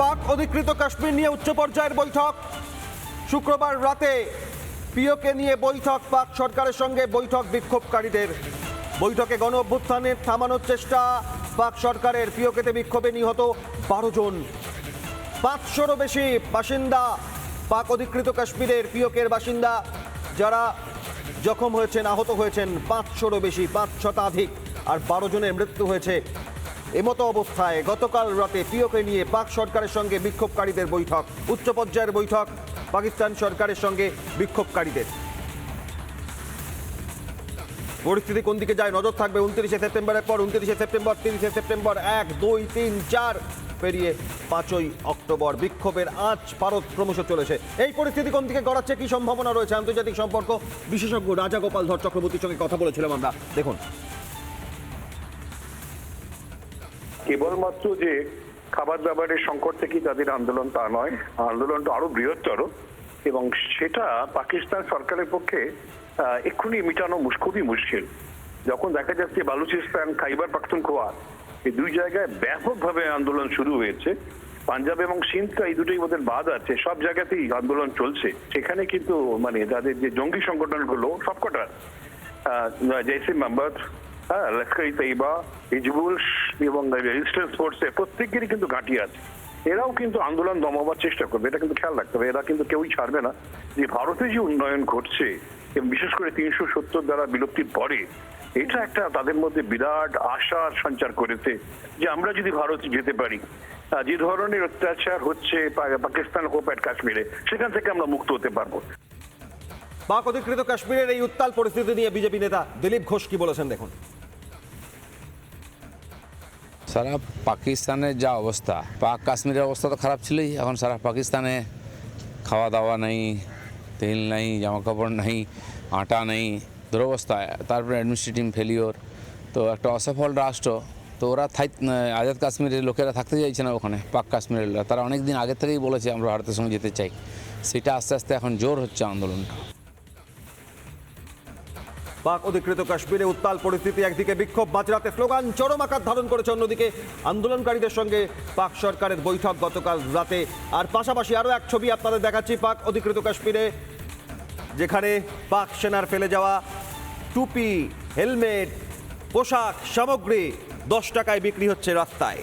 পাক অধিকৃত কাশ্মীর নিয়ে উচ্চ পর্যায়ের বৈঠক। শুক্রবার রাতে পিওকে নিয়ে বৈঠক, পাক সরকারের সঙ্গে বৈঠক বিক্ষোভকারীদের। বৈঠকে গণ অভ্যুত্থানের থামানোর চেষ্টা পাক সরকারের। পিওকেতে বিক্ষোভে নিহত বারো জন। পাঁচশোরও বেশি বাসিন্দা পাক অধিকৃত কাশ্মীরের পিওকের বাসিন্দা, যারা জখম হয়েছেন, আহত হয়েছেন, পাঁচশোরও বেশি, পাঁচ শতাধিক। আর বারো জনের মৃত্যু হয়েছে এমতো অবস্থায় গতকাল রাতে পিওকে নিয়ে পাক সরকারের সঙ্গে বিক্ষোভকারীদের বৈঠক, উচ্চ পর্যায়ের বৈঠক, পাকিস্তান সরকারের সঙ্গে বিক্ষোভকারীদের। পরিস্থিতি কোন দিকে যায় নজর থাকবে উনত্রিশে সেপ্টেম্বরের পর, উনত্রিশে সেপ্টেম্বর, তিরিশে সেপ্টেম্বর, এক, দুই, তিন, চার পেরিয়ে পাঁচই অক্টোবর। বিক্ষোভের আজ ভারত ক্রমশ চলেছে। এই পরিস্থিতি কোন দিকে গড়াচ্ছে কি সম্ভাবনা রয়েছে? আন্তর্জাতিক সম্পর্ক বিশেষজ্ঞ রাজা গোপাল ধর চক্রবর্তীর সঙ্গে কথা বলেছিলাম আমরা। দেখুন। কেবলমাত্র যে খাবার দাবারের সংকট থেকেই তাদের আন্দোলন তা নয় আন্দোলনটা আরও বৃহত্তর। এবং সেটা পাকিস্তান সরকারের পক্ষে এক্ষুনি মেটানো খুবই মুশকিল। যখন দেখা যাচ্ছে বালুচিস্তান, খাইবার পাখতুনখোয়া এই দুই জায়গায় ব্যাপকভাবে আন্দোলন শুরু হয়েছে। পাঞ্জাব এবং সিন্ধ এই দুটোই ওদের বাদ আছে, সব জায়গাতেই আন্দোলন চলছে। সেখানে কিন্তু মানে তাদের যে জঙ্গি সংগঠনগুলো, সবকটা জৈসে মোহাম্মদ হ্যাঁ লস্কর তৈবা হিজবুল এবং রেজিস্ট্যান্স ফোর্সে প্রত্যেকেরই কিন্তু ঘাঁটি আছে। এরাও কিন্তু আন্দোলন দমাবার চেষ্টা করবে, এটা কিন্তু খেয়াল রাখতে হবে। এরা কিন্তু কেউই ছাড়বে না। যে ভারতে যে উন্নয়ন ঘটছে বিশেষ করে তিনশো সত্তর দ্বারা বিলুপ্তির পরে, এটা একটা তাদের মধ্যে বিরাট আশার সঞ্চার করেছে যে আমরা যদি ভারতে যেতে পারি। যে ধরনের অত্যাচার হচ্ছে পাকিস্তান অ্যাট কাশ্মীরে, সেখান থেকে আমরা মুক্ত হতে পারব। পাক অধিকৃত কাশ্মীরের এই উত্তাল পরিস্থিতি নিয়ে বিজেপি নেতা দিলীপ ঘোষ কি বলেছেন দেখুন। সারা পাকিস্তানের যা অবস্থা, পাক কাশ্মীরের অবস্থা তো খারাপ ছিলই, এখন সারা পাকিস্তানে খাওয়া দাওয়া নেই, তেল নেই জামা কাপড় নেই, আটা নেই, দুরবস্থা। তারপরে অ্যাডমিনিস্ট্রেটিভ ফেলিওর তো একটা অসফল রাষ্ট্র, তো ওরা থাই আজাদ কাশ্মীরের লোকেরা থাকতে চাইছে না ওখানে, পাক কাশ্মীরের তারা অনেক দিন আগে থেকেই বলেছে, আমরা ভারতের সঙ্গে যেতে চাই। সেটা আস্তে আস্তে এখন জোর হচ্ছে আন্দোলনটা। পাক অধিকৃত কাশ্মীরে উত্তাল পরিস্থিতি, একদিকে বিক্ষোভ মাঝরাতে স্লোগান, চরম আকার ধারণ করেছে অন্যদিকে আন্দোলনকারীদের সঙ্গে পাক সরকারের বৈঠক গতকাল রাতে। আর পাশাপাশি আরও এক ছবি আপনাদের দেখাচ্ছি, পাক অধিকৃত কাশ্মীরে, যেখানে পাক সেনার ফেলে যাওয়া টুপি, হেলমেট, পোশাক, সামগ্রী দশ টাকায় বিক্রি হচ্ছে রাস্তায়।